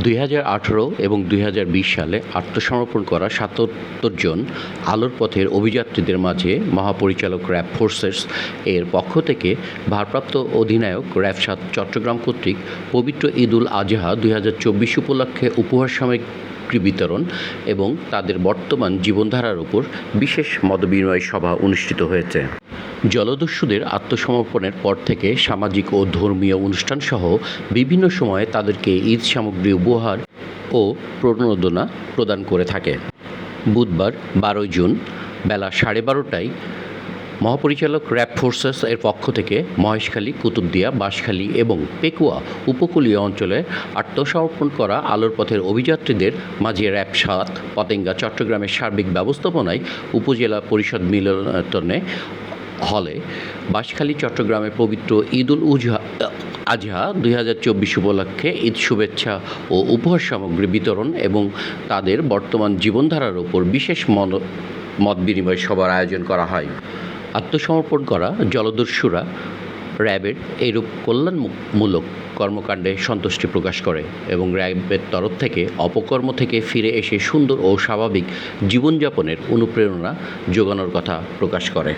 দুই হাজার আঠেরো এবং দুই হাজার বিশ সালে আত্মসমর্পণ করা সাতাত্তর জন আলোর পথের অভিযাত্রীদের মাঝে মহাপরিচালক র্যাব ফোর্সেস এর পক্ষ থেকে ভারপ্রাপ্ত অধিনায়ক র্যাব সাত চট্টগ্রাম কর্তৃক পবিত্র ঈদুল আজহা দুই হাজার চব্বিশ উপলক্ষে উপহার সামগ্রী বিতরণ এবং তাদের বর্তমান জীবনধারার উপর বিশেষ মতবিনিময় সভা অনুষ্ঠিত হয়েছে। জলদস্যুদের আত্মসমর্পণের পর থেকে সামাজিক ও ধর্মীয় অনুষ্ঠানসহ বিভিন্ন সময়ে তাদেরকে ঈদ সামগ্রী উপহার ও প্রণোদনা প্রদান করে থাকে। বুধবার বারোই জুন বেলা সাড়ে বারোটায় মহাপরিচালক র্যাব ফোর্সেস এর পক্ষ থেকে মহেশখালী, কুতুবদিয়া, বাঁশখালী এবং পেকুয়া উপকূলীয় অঞ্চলে আত্মসমর্পণ করা আলোর পথের অভিযাত্রীদের মাঝে র্যাব সাত, পতেঙ্গা, চট্টগ্রামের সার্বিক ব্যবস্থাপনায় উপজেলা পরিষদ মিলনায়তনে হলে বাঁশখালী চট্টগ্রামের পবিত্র ঈদুল উজহা, আজহা দুই হাজার চব্বিশ উপলক্ষে ঈদ শুভেচ্ছা ও উপহার সামগ্রী বিতরণ এবং তাদের বর্তমান জীবনধারার উপর বিশেষ মন, মত বিনিময় সভার আয়োজন করা হয়। আত্মসমর্পণ করা, জলদস্যুরা, র্যাবের এইরূপ কল্যাণমূলক কর্মকাণ্ডে সন্তুষ্টি প্রকাশ করে এবং র্যাবের তরফ থেকে অপকর্ম থেকে ফিরে এসে সুন্দর ও স্বাভাবিক জীবনযাপনের অনুপ্রেরণা যোগানোর কথা প্রকাশ করে।